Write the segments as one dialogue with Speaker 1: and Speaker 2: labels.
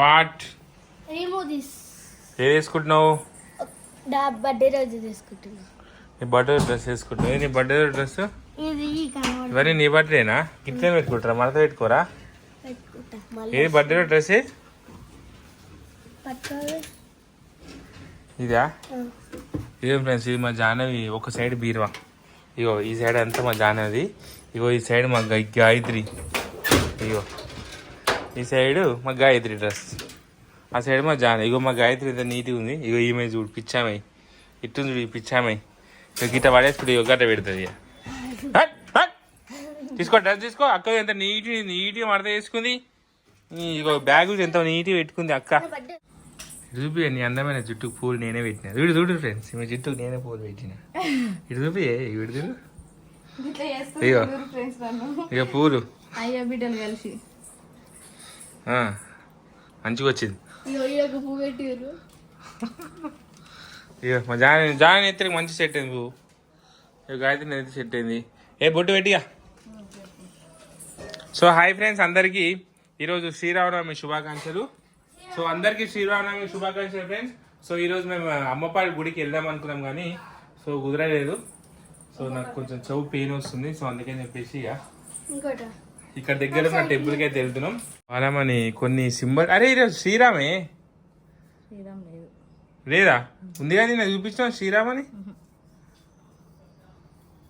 Speaker 1: What?
Speaker 2: Remove this.
Speaker 1: ఏది వేసుకుంటున్నావు?
Speaker 2: నా birthday రోజు తీసుకుంటున్నా.
Speaker 1: నీ బర్త్డే డ్రెస్ వేసుకుంటున్నావు. ఏది నీ బర్త్డే డ్రెస్?
Speaker 2: ఇది
Speaker 1: ఇవన్నీ నీ బర్త్డేనా? గిట్లనే పెట్టుకుంటారా? మడత పెట్టుకోరా? ఏది బర్త్డే డ్రెస్? ఇదా? ఇదేం ఫ్రెండ్స్ ఇది మా జాహ్నవి. ఒక సైడ్ బీరువా. ఇగో ఈ సైడ్ అంతా మా జాహ్నవి. ఇగో ఈ సైడ్ మా గై- గాయత్రి. ఇగో ఈ సైడ్ మా గాయత్రి డ్రెస్. ఆ సైడ్ మా జాహ్నవి ఇగో మా గాయత్రి ఎంత నీట్గా ఉంది. ఇగో ఈమె చూడు పిచ్చామై. ఇట్టుంది చూడు పిచ్చామై. ఇక గిట్ట పడేసుకుంటే ఇగో గట్ట పెడుతుంది ఇక. తీసుకో డ్రెస్ తీసుకో. అక్క ఎంత నీట్ నీట్గా మడత వేసుకుంది. ఇగో బ్యాగ్ ఎంత నీట్గా పెట్టుకుంది అక్క. చూపి నీ అందమైన జుట్టుకు పూలు నేనే పెట్టిన. వీడు చూడు ఫ్రెండ్స్ మీ జుట్టుకు నేనే పూలు పెట్టిన. ఇటు చూపి వీడు చూడు. ఇక పూలు.
Speaker 3: అయ్యో బిడ్డలు కలిసి.
Speaker 1: మంచిగా వచ్చింది మా జాని జాని ఎత్తికి మంచి సెట్ అయింది పువ్వు. ఇక గాయత్రి ఎత్తి సెట్ అయింది. ఏ బొట్టు పెట్టిగా సో హాయ్ ఫ్రెండ్స్ అందరికీ ఈరోజు శ్రీరామనవమి శుభాకాంక్షలు. సో అందరికీ శ్రీరామనవమి శుభాకాంక్షలు ఫ్రెండ్స్. సో ఈరోజు మేము అమ్మపాడి గుడికి వెళ్దాం అనుకున్నాం కానీ సో కుదరలేదు. సో నాకు కొంచెం చెవు పెయిన్ వస్తుంది సో అందుకని చెప్పేసి ఇక
Speaker 2: ఇంకోట?
Speaker 1: ఇక్కడ దగ్గర ఉన్న టెంపుల్కి అయితే వెళ్తున్నాం. బాలమని కొన్ని సింబల్ అరే ఈరోజు శ్రీరామే?
Speaker 3: శ్రీరామ్ లేదు.
Speaker 1: లేదా? ఉంది కానీ నేను చూపించిన శ్రీరామని?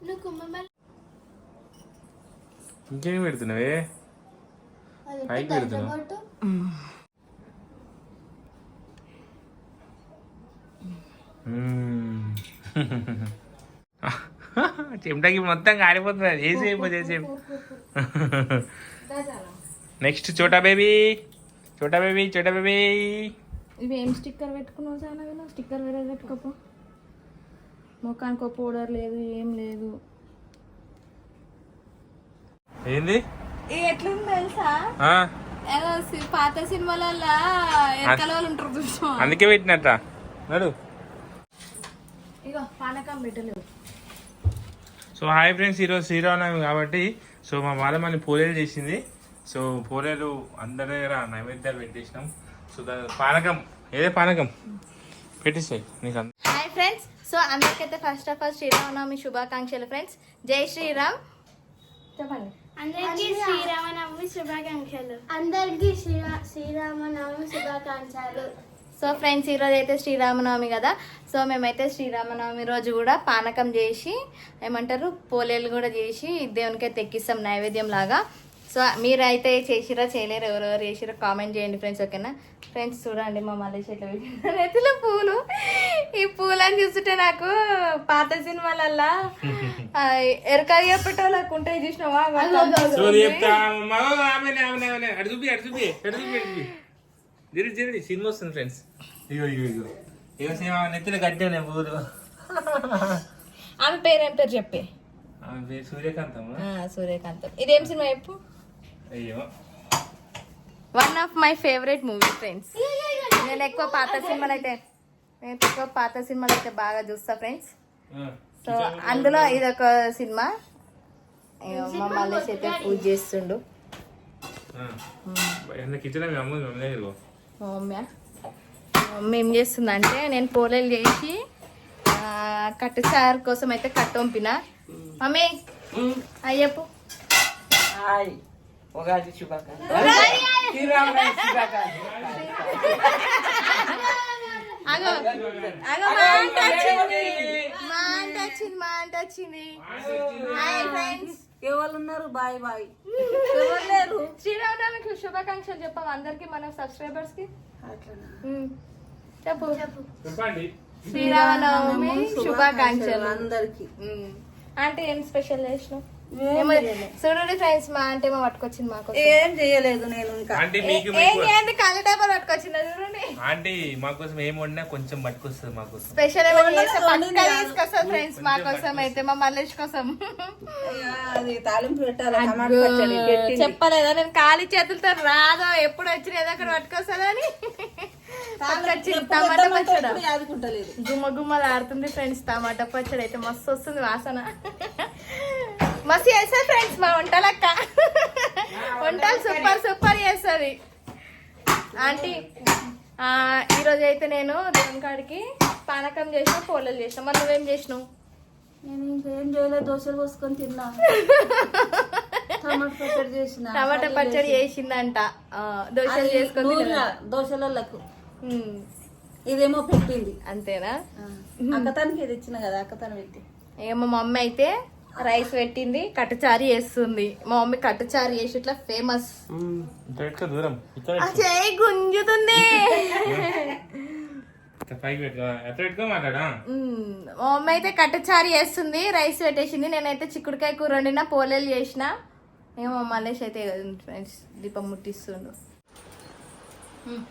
Speaker 2: నువ్వు కుంభమేళ
Speaker 1: ఇంకేం పెడుతున్నావే? పైకి పెడుతున్నావు. చెమటకి మొత్తం కారిపోతుంది అది ఏసి అయిపోతుంది ఏసి నెక్స్ట్ చోటా బేబీ చోటా బేబీ చోటా బేబీ
Speaker 3: ఇవి ఏం స్టిక్కర్ పెట్టుకున్నావు చాలా వీళ్ళు? స్టిక్కర్ వేరే పెట్టుకోపో. ముఖానికి ఒక పౌడర్ లేదు ఏం లేదు.
Speaker 1: ఏంది?
Speaker 3: ఎట్లుంది తెలుసా? ఏదో పాత సినిమాలలో ఎక్కల వాళ్ళు ఉంటారు చూసాం
Speaker 1: అందుకే పెట్టినట్ట. నడు.
Speaker 3: ఇగో పానకం పెట్టలేదు.
Speaker 1: సో హాయ్ ఫ్రెండ్స్ ఈరోజు శ్రీరామనవమి కాబట్టి సో మా బాలమని పూలేలు చేసింది. సో పూలేలు అందరి దగ్గర నైవేద్యాలు పెట్టేసినాం. సో దాని పానకం. ఏదే పానకం? పెట్టేసాయి. నీకు
Speaker 3: హాయ్ ఫ్రెండ్స్. సో అందరికైతే ఫస్ట్ ఆఫ్ ఆల్ శ్రీరామనవమి శుభాకాంక్షలు ఫ్రెండ్స్. జై శ్రీరామ్. చెప్పండి.
Speaker 2: అందరికీ శ్రీరామనవమి శుభాకాంక్షలు. అందరికీ శ్రీరా శ్రీరామనవమి శుభాకాంక్షలు.
Speaker 3: సో ఫ్రెండ్స్ ఈరోజు అయితే శ్రీరామనవమి కదా. సో మేమైతే శ్రీరామనవమి రోజు కూడా పానకం చేసి ఏమంటారు పోలేలు కూడా చేసి దేవునికి అయితే ఎక్కిస్తాం నైవేద్యం లాగా. సో మీరైతే చేసిరా చేయలేరు ఎవరెవరు చేసిరా కామెంట్ చేయండి ఫ్రెండ్స్ ఓకేనా? ఫ్రెండ్స్ చూడండి మా మళ్ళీ చెట్లు నెత్తిలో పూలు? ఈ పూలని చూస్తుంటే నాకు పాత సినిమాలల్లా ఆ, ఎరకాయ పెట్టాలకు ఉంటాయి చూసినావా?
Speaker 1: జరిగి జరిగి సినిమా వస్తుంది ఫ్రెండ్స్ ఇగో ఇగో ఇగో ఇగో సేమ నెత్తిన కట్టాను పూలు
Speaker 3: ఆమె పేరు ఏం పేరు చెప్పే?
Speaker 1: ఆమె పేరు సూర్యకాంతమ్మ.
Speaker 3: ఆ, సూర్యకాంతం ఇదేం సినిమా చెప్పు?
Speaker 1: అయ్యో.
Speaker 3: One of my favourite movie friends నేను ఎక్కువ పాత సినిమాలు అయితే నేను ఎక్కువ పాత సినిమాలు అయితే బాగా చూస్తా ఫ్రెండ్స్
Speaker 1: ఆ,
Speaker 3: సో అందులో ఇదొక సినిమా. ఇగో మా మల్లేష్ అయితే పూజ చేస్తుండు.
Speaker 1: కిచెన్ అమ్మ మీ
Speaker 3: మమ్మీ మమ్మీ ఏం చేస్తుందంటే నేను పోలేలు చేసి కట్టు సార్ కోసం అయితే కట్టు పంపిన. మమ్మీ అయ్యప్పు
Speaker 4: ఉగాది
Speaker 3: అగో అగో మా ఆంటీ వచ్చింది. మా ఆంటీ వచ్చింది మా వచ్చింది. హాయ్ ఫ్రెండ్స్
Speaker 4: ఎవరు ఉన్నారు బాయ్ బాయ్. ఎవరు లేరు?
Speaker 3: శ్రీరామనవమికి శుభాకాంక్షలు చెప్పాము అందరికి మన సబ్స్క్రైబర్స్కి. చెప్పు.
Speaker 1: చెప్పండి.
Speaker 3: శ్రీరామనవమి శుభాకాంక్షలు.
Speaker 4: అందరికి.
Speaker 3: ఆంటీ ఏం స్పెషల్ చేసినావు? చూడండి ఫ్రెండ్స్ మా ఆంటీ ఏమో పట్టుకొచ్చింది మాకు
Speaker 4: ఏం చేయలేదు నేను ఇంకా.
Speaker 3: ఏం చేయండి కాలి టైపర్ పట్టుకొచ్చింది.
Speaker 1: ఆంటీ మా కోసం ఏం వండినా కొంచెం పట్టుకొస్తుంది మా కోసం
Speaker 3: స్పెషల్ తీసుకొస్తాం ఫ్రెండ్స్ మా కోసం అయితే మా మల్లేష్ కోసం.
Speaker 4: అయ్యా, అది తాలింపు పెట్టాలి? టమాటా పచ్చడి పెట్టింది.
Speaker 3: చెప్పలేదా? నేను ఖాళీ చేతులతో రాదా? ఎప్పుడు వచ్చిన ఏదో ఒకటి పట్టుకొస్తుందని పట్టుకొచ్చింది టమాటా పచ్చడి.
Speaker 4: ఎప్పుడు యాదుకుంటలేదు.
Speaker 3: గుమ్మ గుమ్మలు ఆడుతుంది ఫ్రెండ్స్ టమాటా పచ్చడి అయితే మస్తు వస్తుంది వాసన. మస్తు చేస్తారు ఫ్రెండ్స్ మా వంటలక్క వంటలు సూపర్ సూపర్ చేస్తుంది. ఆంటీ ఈరోజు అయితే నేను దేవుని కాడికి పానకం చేసిన పోలేలు చేసిన. మరి నువ్వేం చేసినావు?
Speaker 4: నేను ఇంకేం చేయలేదు దోశలు పోసుకొని తిన్నా. టమాటా పచ్చడి చేసిన
Speaker 3: టమాటా పచ్చడి చేసిందంట. దోశలు చేసుకొని.
Speaker 4: దోశలకు ఇదేమో పెట్టింది.
Speaker 3: అంతేనా?
Speaker 4: అక్కతానికి ఇది ఇచ్చిన కదా అక్కతాను పెట్టి
Speaker 3: ఇక మా మమ్మీ అయితే రైస్ పెట్టింది కట్టుచారి చేస్తుంది. మా మమ్మీ కట్టుచారి చేసి ఇట్లా ఫేమస్
Speaker 1: దూరం?
Speaker 3: ఆ చేయి గుంజుతుంది. మమ్మీ అయితే కట్టుచారి చేస్తుంది రైస్ పెట్టేసింది. నేనైతే చిక్కుడుకాయ కూర వండిన పోలేలు చేసిన. ఏమో మలేష్ అయితే ఫ్రెండ్స్ దీపం ముట్టిస్తుండు. ఉమ్.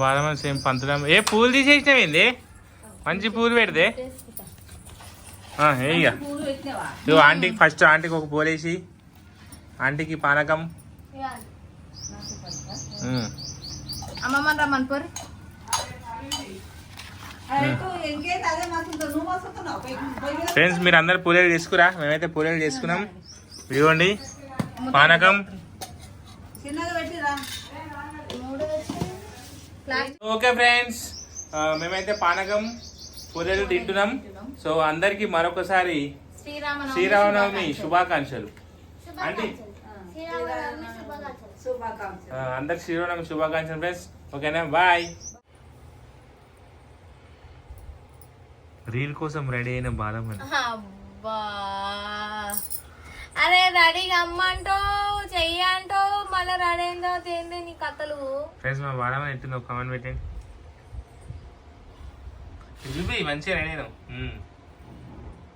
Speaker 1: వాళ్ళ సేమ్ పంతులం ఏ పూలు తీసేసినవేంది మంచి పూలు పెడితే? ఇక
Speaker 4: పూలు
Speaker 1: ఇగో. ఆంటీకి ఫస్ట్ ఆంటీకి ఒక పూలేసి ఆంటీకి పానకం.
Speaker 3: అమ్మమ్మ
Speaker 4: నువ్వు
Speaker 1: ఫ్రెండ్స్ మీరు అందరు పూలేలు చేసుకురా మేమైతే పూలేలు చేసుకున్నాం. ఇదిగోండి పానకం.
Speaker 4: చిన్నగా పెట్టిరా.
Speaker 1: ఓకే ఫ్రెండ్స్ మేమైతే పానకం పూలేలు తింటున్నాం. సో అందరికి మరొకసారి
Speaker 3: శ్రీరామ
Speaker 1: శ్రీరామనవమి శుభాకాంక్షలు. ఆ, అందరికి శ్రీరామనవమి శుభాకాంక్షలు ఫ్రెండ్స్ ఓకేనా బాయ్ రీల్ కోసం రెడీ అయిన
Speaker 3: అబ్బా. అరే రెడీగా అమ్మంటో చెయ్యి కలర్ మళ్ళీ రెడీ అయిందో నీ కథలు.
Speaker 1: ఫ్రెండ్స్ మా బాగా ఎట్టింది ఒక కామెంట్ పెట్టండి. చూపి మంచిగా రెడీ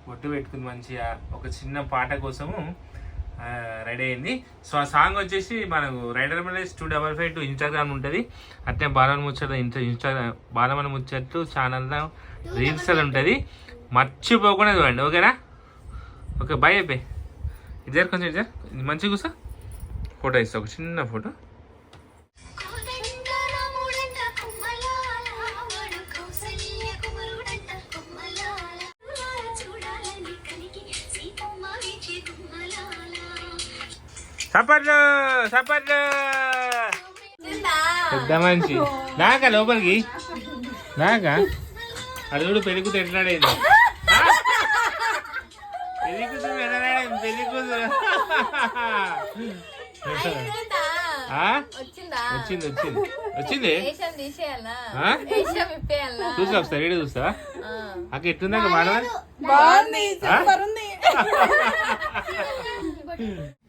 Speaker 1: బొట్టు పెట్టుకుంది మంచిగా. ఒక చిన్న పాట కోసము రెడీ అయింది. సో ఆ సాంగ్ వచ్చేసి మనకు రైడర్ malaise two double five two Instagram ఉంటుంది. అట్నే బాలమన్ ముచ్చట ఇన్స్టా ఇన్స్టాగ్రామ్ బాలమన్ ముచ్చట్లు ఛానల్లో రీల్స్ ఉంటుంది. మర్చిపోకుండా చూడండి ఓకేనా? ఓకే బాయ్ అయిపోయి ఇద్దరు కొంచెం ఇద్దరు మంచిగా కూసా ఫోటో ఇస్తా ఒక చిన్న ఫోటో. సపర్లు సపర్లు. పెద్ద మనిషి. నాక లోపలికి? నాక? అడుగుడు పెరుగుతూ ఎట్లాడేది పెరుగుతూ ఎట్లాడేది
Speaker 3: వచ్చిందా?
Speaker 1: వచ్చింది వచ్చింది. చూసా ఒకసారి వీడియో చూస్తావా
Speaker 3: ఆ.
Speaker 1: అక్క ఎట్లుందాక మానవ?
Speaker 4: బాగుంది